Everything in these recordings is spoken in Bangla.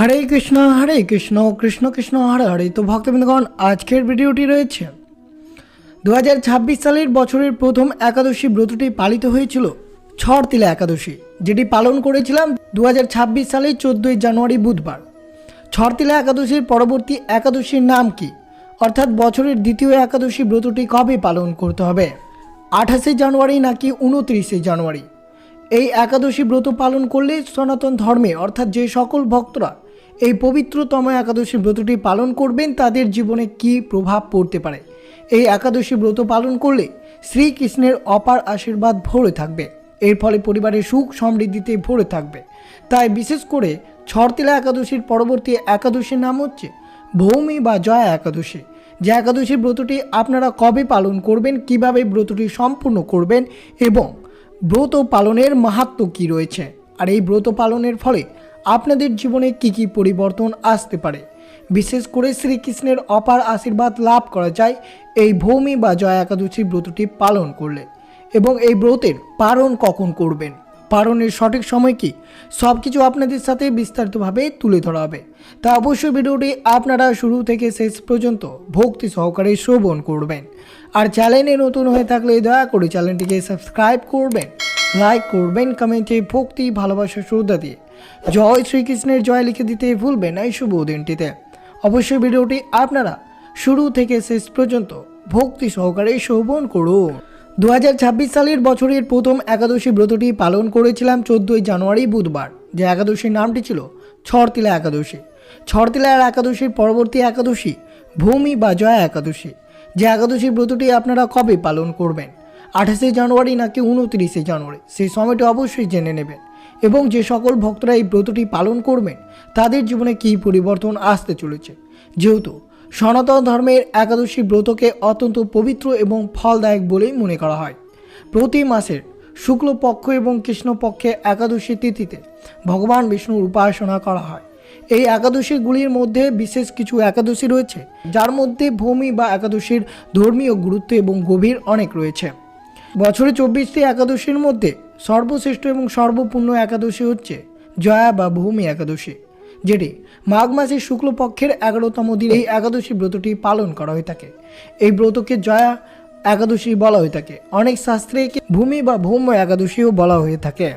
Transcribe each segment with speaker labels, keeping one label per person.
Speaker 1: হরে কৃষ্ণ হরে কৃষ্ণ কৃষ্ণ কৃষ্ণ, হরে হরে। তো ভক্তবৃন্দগণ, আজকের ভিডিওটি রয়েছে। দু হাজার ছাব্বিশ সালের বছরের প্রথম একাদশী ব্রতটি পালিত হয়েছিল ছড়তিলা একাদশী, যেটি পালন করেছিলাম দু হাজার ছাব্বিশ সালে চোদ্দোই জানুয়ারি বুধবার। ছড়তিলা একাদশীর পরবর্তী একাদশীর নাম কি? অর্থাৎ বছরের দ্বিতীয় একাদশী ব্রতটি কবে পালন করতে হবে? আঠাশে জানুয়ারি নাকি উনত্রিশে জানুয়ারি? এই একাদশী ব্রত পালন করলে সনাতন ধর্মে, অর্থাৎ যে সকল ভক্তরা এই পবিত্রতম একাদশী ব্রতটি পালন করবেন, তাদের জীবনে কি প্রভাব পড়তে পারে? এই একাদশী ব্রত পালন করলে শ্রীকৃষ্ণের অপার আশীর্বাদ ভরে থাকবে, এর ফলে পরিবারের সুখ সমৃদ্ধিতে ভরে থাকবে। তাই বিশেষ করে ছড়তিলা একাদশীর পরবর্তী একাদশীর নাম হচ্ছে ভৌমি বা জয়া একাদশী। যে একাদশী ব্রতটি আপনারা কবে পালন করবেন, কীভাবে ব্রতটি সম্পূর্ণ করবেন এবং ব্রত পালনের মাহাত্ম্য কী রয়েছে? আর এই ব্রত পালনের ফলে আপনাদের জীবনে কি কি পরিবর্তন আসতে পারে? বিশেষ করে শ্রীকৃষ্ণের অপার আশীর্বাদ লাভ করা যায়, এই ভৌমি বা জয়া একাদশী ব্রতটি পালন করলে। এবং এই ব্রতের পালন কখন করবেন? পালনের সঠিক সময় কি? সব কিছু আপনাদের সাথে বিস্তারিতভাবে তুলে ধরা হবে। তা অবশ্যই ভিডিওটি আপনারা শুরু থেকে শেষ পর্যন্ত ভক্তি সহকারে শ্রবণ করবেন। আর চ্যানেলে নতুন হয়ে থাকলে দয়া করে চ্যানেলটিকে সাবস্ক্রাইব করবেন, লাইক করবেন, কমেন্টে ভক্তি, ভালোবাসা, শ্রদ্ধা দিয়ে। জয় শ্রীকৃষ্ণের জয় লিখে দিতে ভুলবেন না এই শুভ দিনটিতে। অবশ্যই ভিডিওটি আপনারা শুরু থেকে শেষ পর্যন্ত ভক্তি সহকারে শোভন করুন। দু হাজার ছাব্বিশ সালের বছরের প্রথম একাদশী ব্রতটি পালন করেছিলাম চোদ্দোই জানুয়ারি বুধবার। যে একাদশীর নামটি ছিল ছড়তিলা একাদশী। ছড়তিলার একাদশীর পরবর্তী একাদশী ভূমি বা জয়া একাদশী। যে একাদশী ব্রতটি আপনারা কবে পালন করবেন? আঠাশে জানুয়ারি নাকি উনত্রিশে জানুয়ারি? সেই সময়টি অবশ্যই জেনে নেবেন। এবং যে সকল ভক্তরা এই ব্রতটি পালন করবেন, তাদের জীবনে কী পরিবর্তন আসতে চলেছে? যেহেতু সনাতন ধর্মের একাদশী ব্রতকে অত্যন্ত পবিত্র এবং ফলদায়ক বলেই মনে করা হয়। প্রতি মাসের শুক্লপক্ষ এবং কৃষ্ণপক্ষে একাদশী তিথিতে ভগবান বিষ্ণুর উপাসনা করা হয়। এই একাদশীগুলির মধ্যে বিশেষ কিছু একাদশী রয়েছে, যার মধ্যে ভূমি বা একাদশীর ধর্মীয় গুরুত্ব এবং গভীর অনেক রয়েছে। বছরে চব্বিশটি একাদশীর মধ্যে সর্বশ্রেষ্ঠ এবং সর্বপূর্ণ একাদশী হচ্ছে জয়া বা ভূমি একাদশী, যেটি মাঘ মাসের শুক্লপক্ষের এগারোতম দিন এই একাদশী ব্রতটি পালন করা হয়ে থাকে। এই ব্রতকে জয়া একাদশী বলা হয়ে থাকে। অনেক শাস্ত্রে ভূমি বা ভৌম একাদশীও বলা হয়ে থাকে।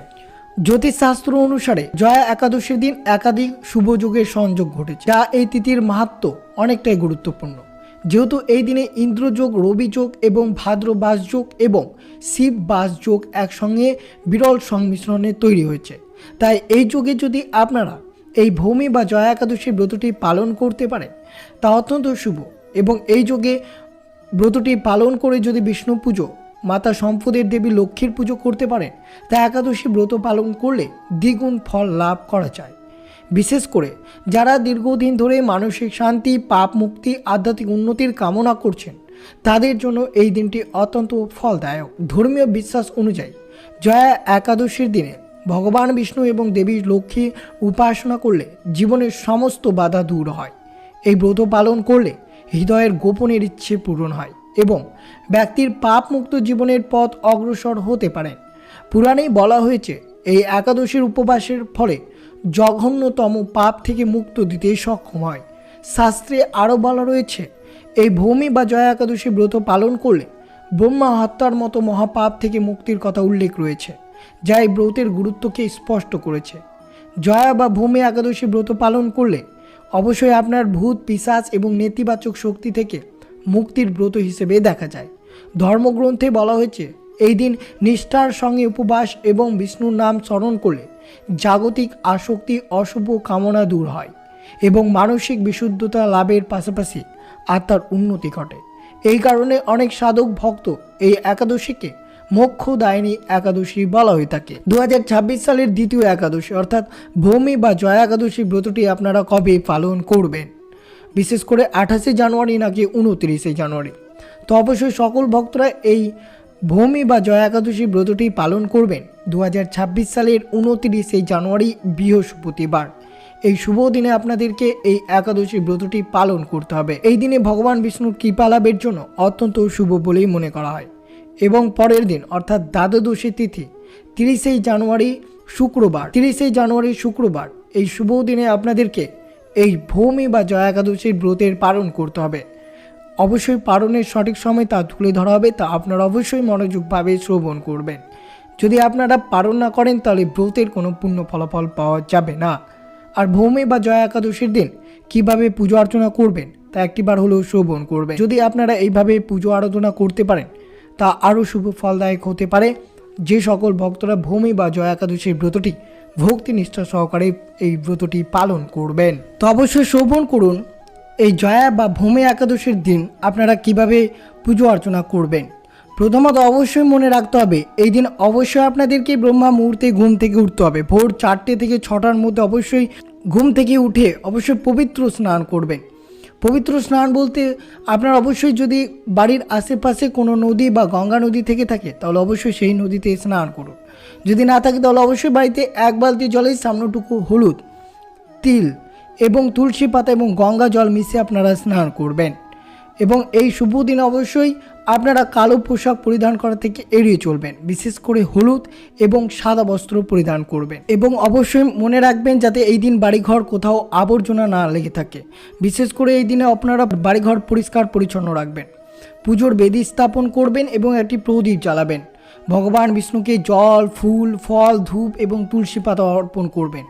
Speaker 1: জ্যোতিষশাস্ত্র অনুসারে জয়া একাদশীর দিন একাধিক শুভ যুগের সংযোগ ঘটেছে, যা এই তিথির মাহাত্ম অনেকটাই গুরুত্বপূর্ণ। যেহেতু এই দিনে ইন্দ্রযোগ রবি যোগ এবং ভাদ্র বাস যোগ এবং শিব বাস যোগ একসঙ্গে বিরল সংমিশ্রণে তৈরি হয়েছে। তাই এই যুগে যদি আপনারা এই ভূমি বা জয়া একাদশী ব্রতটি পালন করতে পারেন, তা অত্যন্ত শুভ। এবং এই যুগে ব্রতটি পালন করে যদি বিষ্ণু পুজো, মাতা সম্পদের দেবী লক্ষ্মীর পুজো করতে পারেন, তা একাদশী ব্রত পালন করলে দ্বিগুণ ফল লাভ করা যায়। বিশেষ করে যারা দীর্ঘদিন ধরে মানসিক শান্তি পাপ মুক্তি আধ্যাত্মিক উন্নতির কামনা করছেন, তাদের জন্য এই দিনটি অত্যন্ত ফলদায়ক। ধর্মীয় বিশ্বাস অনুযায়ী জয়া একাদশীর দিনে ভগবান বিষ্ণু এবং দেবী লক্ষ্মী উপাসনা করলে জীবনের সমস্ত বাধা দূর হয়। এই ব্রত পালন করলে হৃদয়ের গোপনের ইচ্ছে পূরণ হয় এবং ব্যক্তির পাপ মুক্ত জীবনের পথ অগ্রসর হতে পারেন। পুরাণেই বলা হয়েছে, এই একাদশীর উপবাসের ফলে জঘন্যতম পাপ থেকে মুক্ত দিতে সক্ষম হয়। শাস্ত্রে আরও বলা রয়েছে, এই ভূমি বা জয়া একাদশী ব্রত পালন করলে ব্রহ্মা হত্যার মতো মহাপাপ থেকে মুক্তির কথা উল্লেখ রয়েছে, যা এই ব্রতের গুরুত্বকে স্পষ্ট করেছে। জয়া বা ভূমি একাদশী ব্রত পালন করলে অবশ্যই আপনার ভূত, পিসাচ এবং নেতিবাচক শক্তি থেকে মুক্তির ব্রত হিসেবে দেখা যায়। ধর্মগ্রন্থে বলা হয়েছে, এই দিন নিষ্ঠার সঙ্গে উপবাস এবং বিষ্ণুর নাম স্মরণ করলে জাগতিক আসক্তি অশুভ কামনা দূর হয় এবং মানসিক বিশুদ্ধতা লাভের পাশাপাশি আত্মার উন্নতি ঘটে। এই কারণে অনেক সাধক ভক্ত এই একাদশীকে মোক্ষ মোক্ষদায়িনী একাদশী বলা হয়ে থাকে। দু হাজার ছাব্বিশ সালের দ্বিতীয় একাদশী অর্থাৎ ভূমি বা জয়া একাদশী ব্রতটি আপনারা কবে পালন করবেন? বিশেষ করে আঠাশে জানুয়ারি নাকি উনত্রিশে জানুয়ারি। তো অবশ্যই সকল ভক্তরা এই ভূমি বা জয়া একাদশী ব্রতটি পালন করবেন। দু হাজার ছাব্বিশ সালের উনত্রিশে জানুয়ারি বৃহস্পতিবার। এই শুভ দিনে আপনাদেরকে এই একাদশী ব্রতটি পালন করতে হবে। এই দিনে ভগবান বিষ্ণুর কৃপা লাভের জন্য অত্যন্ত শুভ বলেই মনে করা হয়। এবং পরের দিন, অর্থাৎ দ্বাদশী তিথি তিরিশে জানুয়ারি শুক্রবার। তিরিশে জানুয়ারি শুক্রবার, এই শুভ দিনে আপনাদেরকে এই ভূমি বা জয়া একাদশীর ব্রতের পালন করতে হবে। অবশ্যই পালনের সঠিক সময় তা তুলে ধরা হবে, তা আপনারা অবশ্যই মনোযোগভাবে শ্রবণ করবেন। যদি আপনারা পালন না করেন, তাহলে ব্রতের কোনো পূর্ণ ফলাফল পাওয়া যাবে না। আর ভৌমি বা জয়া একাদশীর দিন কীভাবে পুজো অর্চনা করবেন, তা একটিবার হলেও শ্রবণ করবেন। যদি আপনারা এইভাবে পুজো আরাধনা করতে পারেন, তা আরও শুভ ফলদায়ক হতে পারে। যে সকল ভক্তরা ভূমি বা জয়া একাদশীর ব্রতটি ভক্তি নিষ্ঠা সহকারে এই ব্রতটি পালন করবেন। তো অবশ্যই শ্রবণ করুন এই জয়া বা ভূমি একাদশীর দিন আপনারা কীভাবে পুজো অর্চনা করবেন? প্রথমত অবশ্যই মনে রাখতে হবে, এই দিন অবশ্যই আপনাদেরকে ব্রহ্মা মুহূর্তে ঘুম থেকে উঠতে হবে। ভোর চারটে থেকে ছটার মধ্যে অবশ্যই ঘুম থেকে উঠে অবশ্যই পবিত্র স্নান করবেন। পবিত্র স্নান বলতে আপনার অবশ্যই যদি বাড়ির আশেপাশে কোনো নদী বা গঙ্গা নদী থেকে থাকে, তাহলে অবশ্যই সেই নদীতে স্নান করুন। যদি না থাকে, তাহলে অবশ্যই বাড়িতে এক বালতি জলের সামনেটুকু হলুদ, তিল এবং তুলসী পাতা এবং গঙ্গা জল মিশিয়ে আপনারা স্নান করবেন। এবং এই শুভ দিনে অবশ্যই আপনারা কালো পোশাক পরিধান করা থেকে এড়িয়ে চলবেন। বিশেষ করে হলুদ এবং সাদা বস্ত্র পরিধান করবেন। এবং অবশ্যই মনে রাখবেন যাতে এই দিন বাড়িঘর কোথাও আবর্জনা না লেগে থাকে। বিশেষ করে এই দিনে আপনারা বাড়িঘর পরিষ্কার পরিচ্ছন্ন রাখবেন। পুজোর বেদি স্থাপন করবেন এবং একটি প্রদীপ জ্বালাবেন। ভগবান বিষ্ণুকে জল ফুল ফল ধূপ এবং তুলসী পাতা অর্পণ করবেন।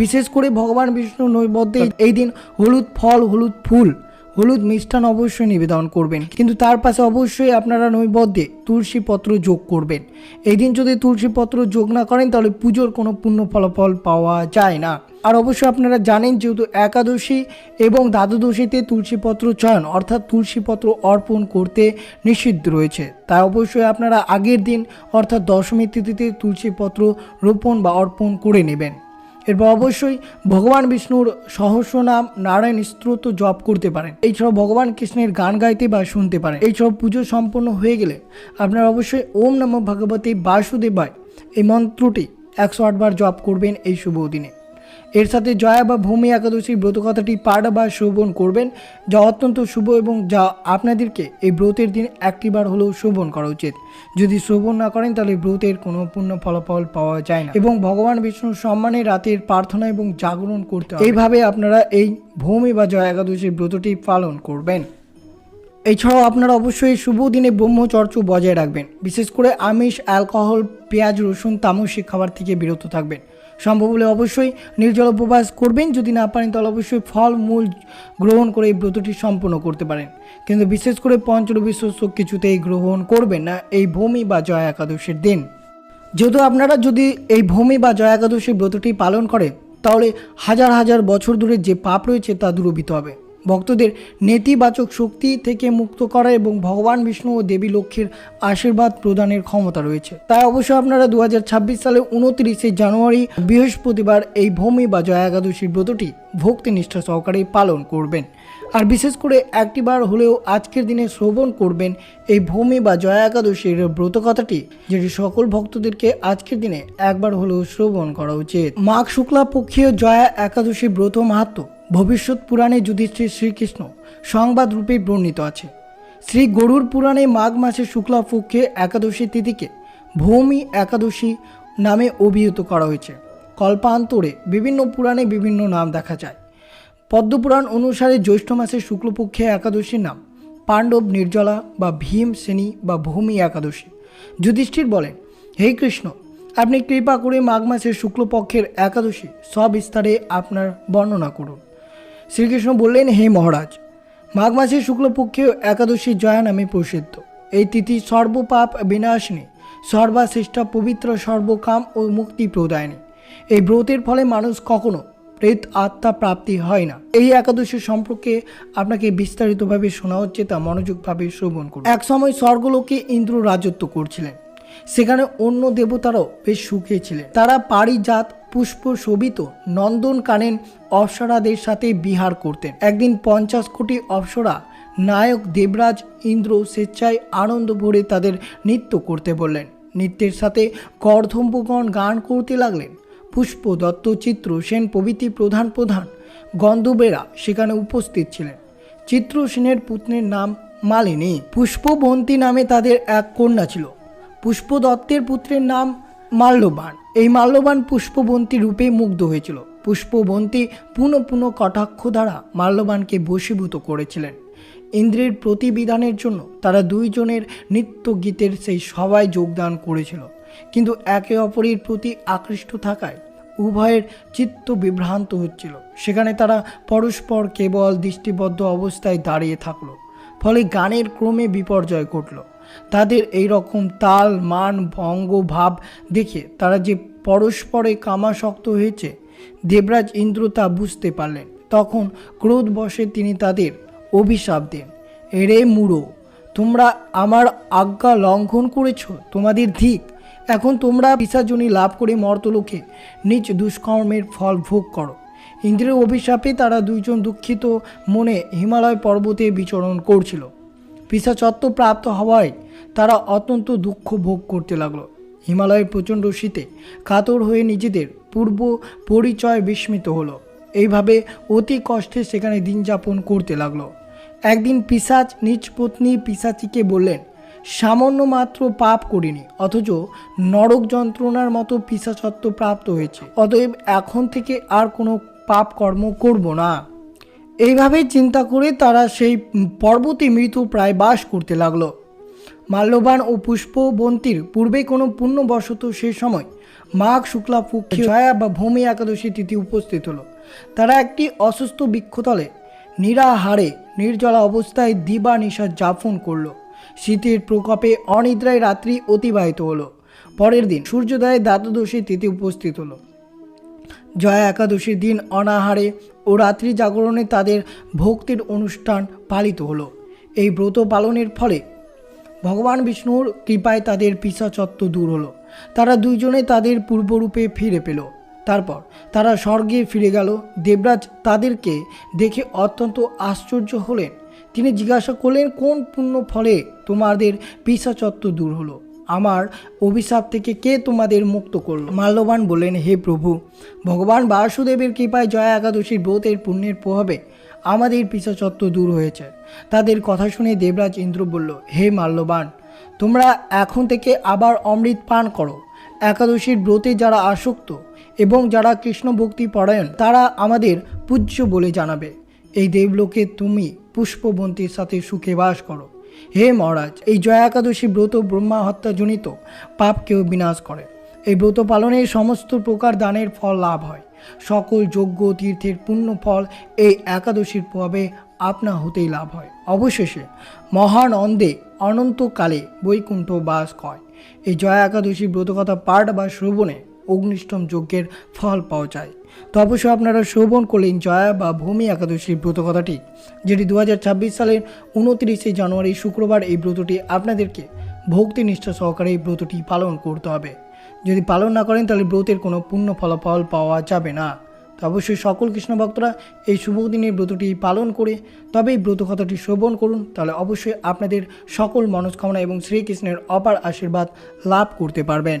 Speaker 1: বিশেষ করে ভগবান বিষ্ণু নৈবদ্যে এই দিন হলুদ ফল হলুদ ফুল হলুদ মিষ্টান অবশ্যই নিবেদন করবেন। কিন্তু তার পাশে অবশ্যই আপনারা নৈবদ্যে তুলসী পত্র যোগ করবেন। এই দিন যদি তুলসী পত্র যোগ না করেন তাহলে পুজোর কোনো পূর্ণ ফলাফল পাওয়া যায় না। আর অবশ্যই আপনারা জানেন যেহেতু একাদশী এবং দ্বাদশীতে তুলসীপত্র চয়ন, অর্থাৎ তুলসীপত্র অর্পণ করতে নিষিদ্ধ রয়েছে। তাই অবশ্যই আপনারা আগের দিন, অর্থাৎ দশমী তিথিতে তুলসীপত্র রোপণ বা অর্পণ করে নেবেন। এরপর অবশ্যই ভগবান বিষ্ণুর সহস্র নাম নারায়ণ স্ত্রোত জপ করতে পারেন। এছাড়াও ভগবান কৃষ্ণের গান গাইতে বা শুনতে পারেন। এইসব পুজো সম্পন্ন হয়ে গেলে আপনারা অবশ্যই ওম নম ভগবতী বাসুদেবায় এই মন্ত্রটি একশো আটবার জপ করবেন এই শুভ দিনে। এর সাথে জয়া বা ভূমি একাদশীর ব্রত কথাটি পাঠ বা শ্রবণ করবেন, যা অত্যন্ত শুভ এবং যা আপনাদেরকে এই ব্রতের দিন একটিবার হলেও শ্রবণ করা উচিত। যদি শ্রবণ না করেন, তাহলে ব্রতের কোনো পূর্ণ ফলাফল পাওয়া যায় না। এবং ভগবান বিষ্ণুর সম্মানে রাতের প্রার্থনা এবং জাগরণ করতে এইভাবে আপনারা এই ভূমি বা জয়া একাদশীর ব্রতটি পালন করবেন। এছাড়াও আপনারা অবশ্যই শুভ দিনে ব্রহ্মচর্য বজায় রাখবেন। বিশেষ করে আমিষ, অ্যালকোহল, পেঁয়াজ, রসুন, তামসিক খাবার থেকে বিরত থাকবেন। সম্ভব হলে অবশ্যই নির্জল উপবাস করবেন। যদি না পারেন, তাহলে অবশ্যই ফল, মূল গ্রহণ করে এই ব্রতটি সম্পূর্ণ করতে পারেন। কিন্তু বিশেষ করে পঞ্চরবি কিছুতেই গ্রহণ করবেন না। এই ভূমি বা জয়া একাদশীর দিন। যেহেতু আপনারা যদি এই ভূমি বা জয়া একাদশীর ব্রতটি পালন করেন, তাহলে হাজার হাজার বছর ধরে যে পাপ রয়েছে তা দূরবিত হবে। ভক্তদের নেতিবাচক শক্তি থেকে মুক্ত করা এবং ভগবান বিষ্ণু ও দেবী লক্ষ্মীর আশীর্বাদ প্রদানের ক্ষমতা রয়েছে। তাই অবশ্যই আপনারা দু হাজার ছাব্বিশ সালে উনত্রিশে জানুয়ারি, বৃহস্পতিবার এই ভূমি বা জয়া একাদশীর ব্রতটি ভক্তি নিষ্ঠা সহকারে পালন করবেন। আর বিশেষ করে একটিবার হলেও আজকের দিনে শ্রবণ করবেন এই ভূমি বা জয়া একাদশীর ব্রত কথাটি যেটি সকল ভক্তদেরকে আজকের দিনে একবার হলেও শ্রবণ করা উচিত। মাঘ শুক্লা পক্ষীয় জয়া একাদশী ব্রত মাহাত্ম ভবিষ্যৎ পুরাণে যুধিষ্ঠির শ্রীকৃষ্ণ সংবাদ রূপে বর্ণিত আছে। শ্রী গরুর পুরাণে মাঘ মাসের শুক্লা পক্ষে একাদশী তিথিকে ভৌমি একাদশী নামে অভিহিত করা হয়েছে। কল্পান্তরে বিভিন্ন পুরাণে বিভিন্ন নাম দেখা যায়। পদ্মপুরাণ অনুসারে জ্যৈষ্ঠ মাসের শুক্লপক্ষে একাদশীর নাম পাণ্ডব নির্জলা বা ভীম শ্রেণি বা ভূমি একাদশী। যুধিষ্ঠির বলেন, হে কৃষ্ণ, আপনি কৃপা করে মাঘ মাসের শুক্লপক্ষের একাদশী সবিস্তারে আপনার বর্ণনা করুন। শ্রীকৃষ্ণ বললেন, হে মহারাজ মাঘ মাসের শুক্লপক্ষে একাদশী জয়া নামে প্রসিদ্ধ। এই তিথি সর্বপাপ বিনাশিনী, সর্বাশ্রেষ্ঠ পবিত্র সর্বকাম ও মুক্তি প্রদায়নী। এই ব্রতের ফলে মানুষ কখনো প্রেত আত্মা প্রাপ্তি হয় না। এই একাদশী সম্পর্কে আপনাকে বিস্তারিতভাবে শোনা হচ্ছে তা মনোযোগভাবে শ্রবণ করুন। এক সময় স্বর্গলোকে ইন্দ্র রাজত্ব করছিলেন। সেখানে অন্য দেবতারাও বেশ সুখে ছিলেন। তারা পারিজাত পুষ্প শোভিত নন্দন কানেন অপ্সরাদের সাথে বিহার করতেন। একদিন পঞ্চাশ কোটি অপ্সরা নায়ক দেবরাজ ইন্দ্র স্বেচ্ছায় আনন্দ ভরে তাদের নৃত্য করতে বললেন। নৃত্যের সাথে গর্ধম্বগণ গান করতে লাগলেন। পুষ্প দত্ত চিত্র সেন প্রভৃতি প্রধান প্রধান গন্ধবেরা সেখানে উপস্থিত ছিলেন। চিত্র সেনের পুত্রের নাম মালিনী। পুষ্পবন্তী নামে তাদের এক কন্যা ছিল। পুষ্প দত্তের পুত্রের নাম মাল্যবান। এই মাল্যবান পুষ্পবন্তী রূপে মুগ্ধ হয়েছিল। পুষ্পবন্তী পুনঃ পুনঃ কটাক্ষ দ্বারা মাল্যবানকে বশীভূত করেছিলেন। ইন্দ্রের প্রতিবিধানের জন্য তারা দুইজনের নৃত্য গীতের সেই সবাই যোগদান করেছিল। কিন্তু একে অপরের প্রতি আকৃষ্ট থাকায় উভয়ের চিত্ত বিভ্রান্ত হচ্ছিল। সেখানে তারা পরস্পর কেবল দৃষ্টিবদ্ধ অবস্থায় দাঁড়িয়ে থাকল। ফলে গানের ক্রমে বিপর্যয় ঘটল। তাদের এই রকম তাল, মান, ভঙ্গ, ভাব দেখে তারা যে পরস্পরে কামাসক্ত হয়েছে, দেবরাজ ইন্দ্র তা বুঝতে পারলেন। তখন ক্রোধবশে তিনি তাদের অভিশাপ দেন। এরে মুড়ো, তোমরা আমার আজ্ঞা লঙ্ঘন করেছ, তোমাদের ধিক। এখন তোমরা পিসাজনী লাভ করে মর্তলোকে নিজ দুষ্কর্মের ফল ভোগ করো। ইন্দ্রের অভিশাপে তারা দুইজন দুঃখিত মনে হিমালয় পর্বতে বিচরণ করছিল। পিসাচত্ব প্রাপ্ত হওয়ায় তারা অত্যন্ত দুঃখ ভোগ করতে লাগল। হিমালয়ের প্রচণ্ড শীতে কাতর হয়ে নিজেদের পূর্ব পরিচয় বিস্মিত হলো। এইভাবে অতি কষ্টে সেখানে দিন যাপন করতে লাগল। একদিন পিসাচ নিজ পত্নী পিসাচিকে বললেন, সামান্য মাত্র পাপ করিনি, অথচ নরক যন্ত্রণার মতো পিসাচত্ব প্রাপ্ত হয়েছে। অতএব এখন থেকে আর কোনো পাপ কর্ম করব না। এইভাবে চিন্তা করে তারা সেই পর্বতে মৃত্যু প্রায় বাস করতে লাগল। মাল্যবান ও পুষ্পবন্তীর পূর্বে কোনো পুণ্যবশত সে সময় মাঘ শুক্লা পক্ষী ছায়া বা ভূমি একাদশী তিথি উপস্থিত হলো। তারা একটি অসুস্থ বৃক্ষতলে নিরাহারে, নির্জলা অবস্থায় দিবা নিশা যাপন করল। শীতের প্রকোপে অনিদ্রায় রাত্রি অতিবাহিত হলো। পরের দিন সূর্যোদয়ে দ্বাদশী তিথি উপস্থিত হলো। জয়া একাদশীর দিন অনাহারে ও রাত্রি জাগরণে তাদের ভক্তির অনুষ্ঠান পালিত হলো। এই ব্রত পালনের ফলে ভগবান বিষ্ণুর কৃপায় তাদের পিসাচত্ব দূর হলো। তারা দুইজনে তাদের পূর্বরূপে ফিরে পেল। তারপর তারা স্বর্গে ফিরে গেল। দেবরাজ তাদেরকে দেখে অত্যন্ত আশ্চর্য হলেন। তিনি জিজ্ঞাসা করলেন, কোন পুণ্য ফলে তোমাদের পিসাচত্ব দূর হলো? আমার অভিশাপ থেকে কে তোমাদের মুক্ত করল? মাল্যবান বললেন, হে প্রভু, ভগবান বাসুদেবের কৃপায় জয়া একাদশীর ব্রতের পুণ্যের প্রভাবে আমাদের পিসাচত্ব দূর হয়েছে। তাদের কথা শুনে দেবরাজ ইন্দ্র বলল, হে মাল্যবান, তোমরা এখন থেকে আবার অমৃত পান করো। একাদশীর ব্রতে যারা আসক্ত এবং যারা কৃষ্ণ ভক্তি পরায়ণ, তারা আমাদের পূজ্য বলে জানাবে। এই দেবলোকে তুমি পুষ্পবন্তীর সাথে সুখে বাস করো। হে মহারাজ, এই জয়া একাদশী ব্রত ব্রহ্মা হত্যাজনিত পাপকেও বিনাশ করে। এই ব্রত পালনে সমস্ত প্রকার দানের ফল লাভ হয়। সকল যজ্ঞ তীর্থের পুণ্য ফল এই একাদশীর প্রভাবে আপনা হতেই লাভ হয়। অবশেষে মহানন্দে অনন্তকালে বৈকুণ্ঠ বাস কয়। এই জয়া একাদশী ব্রতকথা পাঠ বা শ্রবণে অগ্নিষ্টম যজ্ঞের ফল পাওয়া যায়। তো অবশ্যই আপনারা শ্রবণ করলেন জয়া বা ভূমি একাদশীর ব্রত কথাটি, যেটি দু হাজার ছাব্বিশ সালের উনত্রিশে জানুয়ারি শুক্রবার এই ব্রতটি আপনাদেরকে ভক্তি নিষ্ঠা সহকারে এই ব্রতটি পালন করতে হবে। যদি পালন না করেন, তাহলে ব্রতের কোনো পূর্ণ ফলাফল পাওয়া যাবে না। তো অবশ্যই সকল কৃষ্ণ ভক্তরা এই শুভ দিনের ব্রতটি পালন করে, তবে এই ব্রত কথাটি শ্রবণ করুন। তাহলে অবশ্যই আপনাদের সকল মনস্কামনা এবং শ্রীকৃষ্ণের অপার আশীর্বাদ লাভ করতে পারবেন।